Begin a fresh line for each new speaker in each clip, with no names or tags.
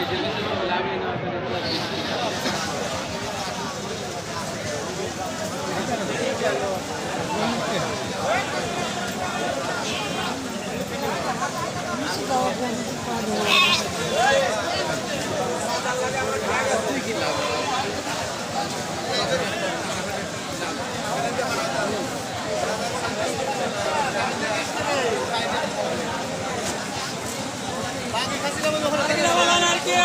Gracias.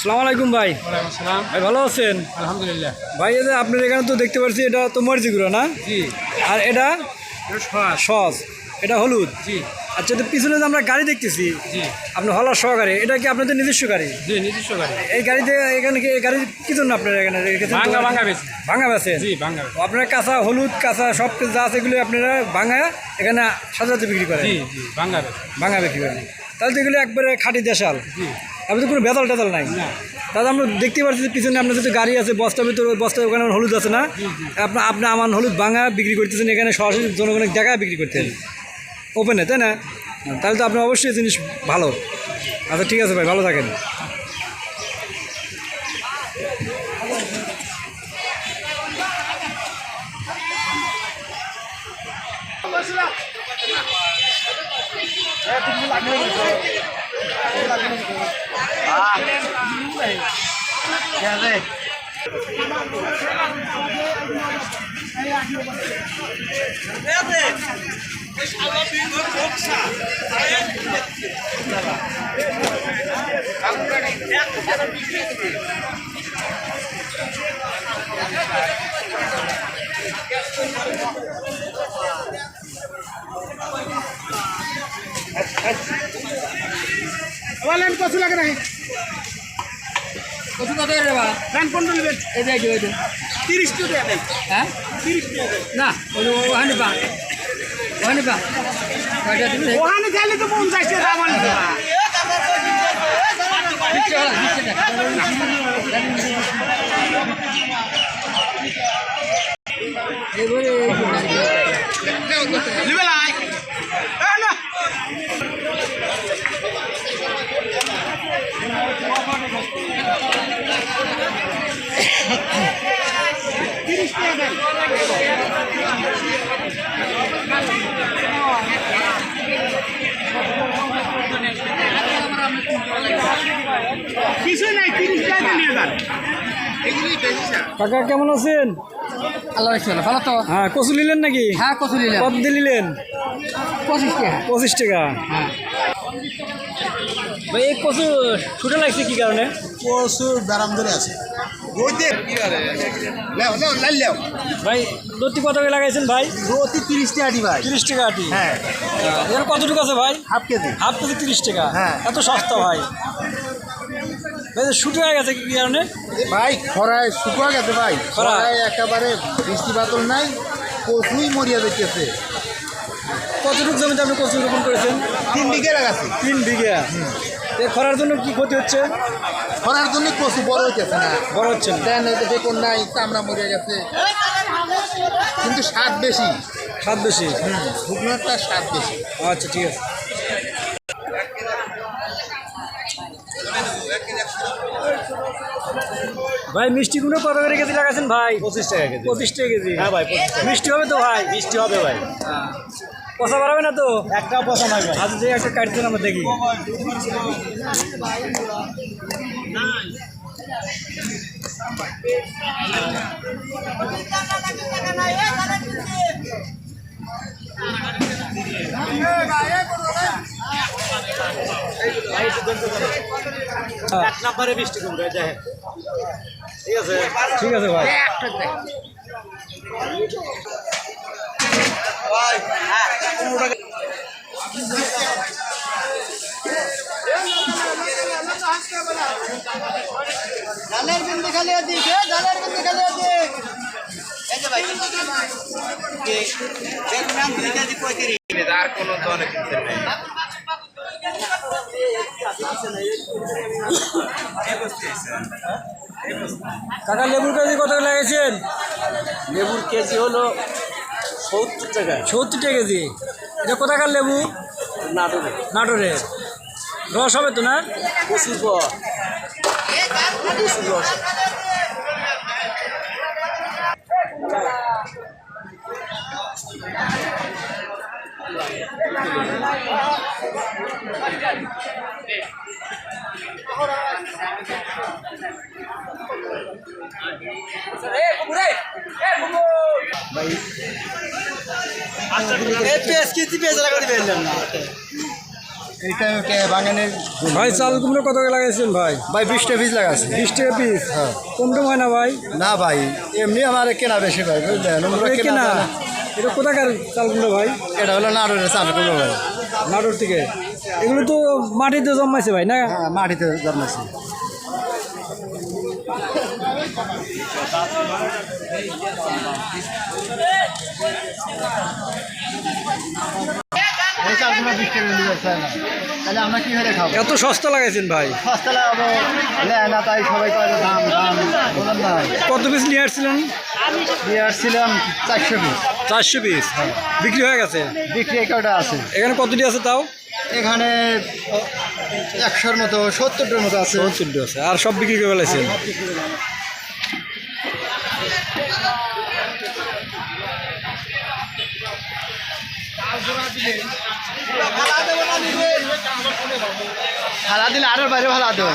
সালাম আলাইকুম ভাই। ভাই ভালো আছেন?
আলহামদুলিল্লাহ।
ভাই এটা আপনার এখানে তো দেখতে পাচ্ছি এটা তো মরিচিগুলো না?
জি।
আর এটা?
সজ
সস। এটা হলুদ?
জি।
আচ্ছা তো পিছনে যে আমরা গাড়ি দেখতেছি আপনার হলার সহকারে এটা কি আপনাদের নিজস্ব গাড়ি?
জি নিজস্ব গাড়ি।
এই গাড়িতে এখানে কি এই গাড়ি কি জন্য আপনারা এখানে রেখেছেন?
বেশি।
ভাঙা বেছে
জি
আপনারা কাঁচা হলুদ কাঁচা সব কিছু যা আছে এগুলো আপনারা ভাঙা এখানে সাজাতে বিক্রি করেন?
জি জি ভাঙ্গা
ভাঙা বিক্রি করেন। তাহলে তো এগুলো একবারে খাঁটি দেশাল।
জি।
আপনি তো কোনো বেতাল টেতাল নাই। দাদা আমরা দেখতে পাচ্ছি যে পিছনে আপনার যে গাড়ি আছে বস্তা ভিতরে বস্তার ওখানে হলুদ আছে না? আপনার আপনি আমার হলুদ ভাঙা বিক্রি করতেছেন এখানে সরাসরি জনগণের জায়গায় বিক্রি করতেন ওপেনে তাই না? তাহলে তো আপনি অবশ্যই জিনিস ভালো। আচ্ছা ঠিক আছে ভাই ভালো থাকেন।
বলেন কত লাগে নাই
কত কত রে বা
ফ্যান পনেরো নেবেন?
এই যে এই যে,
তিরিশ টাকা
হ্যাঁ?
তিরিশ টাকা
না ওখানে পা ওখানে পা
ওখানে গেলে তো পঞ্চাশ টাকা দাম
এবারে
নেবে লাই এ না তিরিশ টাকা দেন কিছুই নাই তিরিশ টাকা নিয়ে যান।
কাকা কেমন আছেন?
আল্লাহ রাখছিল ভালো। তো?
হ্যাঁ কচু নিলেন নাকি?
হ্যাঁ কত নিলাম।
কত দিয়ে নিলেন?
পঁচিশ টাকা।
পঁচিশ টাকা।
হ্যাঁ।
ভাই এই কচু ছুটে লাগছে কি কারণে?
ব্যারাম ধরে আছে।
ভাই দত্তি কত করে লাগাইছেন ভাই?
তিরিশ টাকা দি ভাই।
তিরিশ টাকা আটি?
হ্যাঁ।
এর কতটুকু আছে ভাই?
Half KG.
হাফ কেজি তিরিশ টাকা।
হ্যাঁ।
এত সস্তা ভাই। হয়ে গেছে কি কারণে?
ভাই খরায় শুকিয়ে গেছে ভাই। খরায় একেবারে বৃষ্টি বাদল নাই কচুই মরিয়া দেখতেছে
কতটুকু জমিতে আপনি কচু রোপণ করেছেন?
তিন বিঘে লাগাছি।
তিন বিঘা? এ খরার জন্য কি ক্ষতি হচ্ছে?
খরার জন্য কচু বড় হইতেছে না।
বড় হচ্ছে না।
দেন বেকন নাই চামড়া মরিয়া গেছে। কিন্তু স্বাদ বেশি।
স্বাদ বেশি?
হুম শুকনোটা স্বাদ বেশি।
আচ্ছা ঠিক আছে। ভাই মিষ্টি গুলো কত করে কেজি লাগাছেন ভাই? পঁচিশ টাকা কেজি। পঁচিশ টাকা কেজি। হ্যাঁ ভাই মিষ্টি হবে তো ভাই? মিষ্টি হবে ভাই। পচা বাড়াবে না তো? একটা পচা নাই ভাই। আজ যে একটা কাটছেন আমরা দেখি। এক নাম্বারে মিষ্টি কমবে যাই ঠিক আছে ঠিক আছে ভাই
জালের বিন্দু খালি ওদিকে জালের বিন্দু খালি ওদিকে এই যে ভাই আর কোনো দলে কিনতে নেই
কাকা লেবুর কেজি কত লাগিয়েছেন?
লেবুর কেজি হলো সত্তর টাকা।
সত্তর টাকা কেজি। এটা কোথাকার লেবু?
নাটোরে।
নাটোরের রস হবে তো না?
প্রচুর পর প্রচুর রস।
এইটা ওটা বাগানের
ভাই চাল কত করে লাগাইছেন ভাই?
ভাই
বিশ টাকা পিস? কম টম হয় না ভাই?
না ভাই এমনি আমার কেনা বেশি ভাই বুঝলেন? কেনা।
এটা কোথাকার চাল কুমড়ো ভাই?
এটা হলো নাটোরের ভাই।
নাটোর থেকে? এগুলো তো মাটিতে জন্মাইছে ভাই না?
হ্যাঁ মাটিতে জন্মেছে
এত সস্তা লাগাইছেন ভাই।
সস্তা লাগাবো না তাই সবাই দাম দাম বলেন না
কত পিস নিয়ে আসছিলেন?
নিয়ে আসছিলাম চারশো পিস
চারশো পিস বিক্রি হয়ে গেছে?
বিক্রি একটা আছে
এখানে কতটি আছে তাও?
এখানে একশোর মতো সত্তরটার মতো আছে।
সত্তরটি আছে। আর সব বিক্রি করে ফেলাইছেন?
ভাড়া দিলে আরও বাইরে ভাড়া দেবো